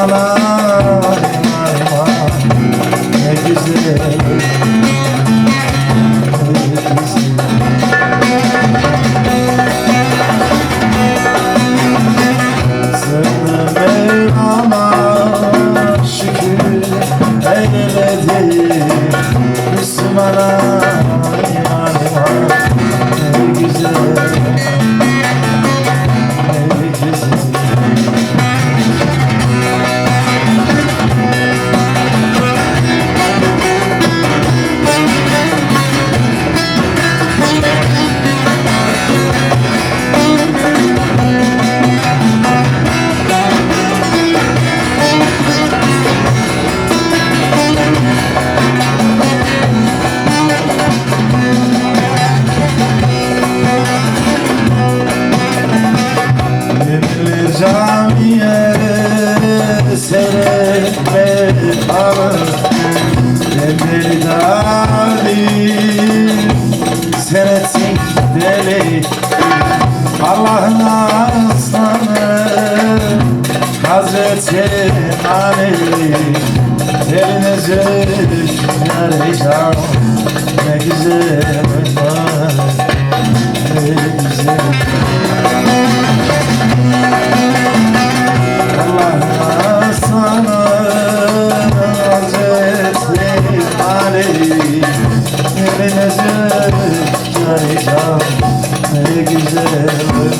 Aman aman ne güzel Şükür eylemedim Müslümana seyretme alır Demir dali seyretsin deli Allah'ın aslanı Hazreti Ali zülfler heyecan Ne güzel ne güzel var.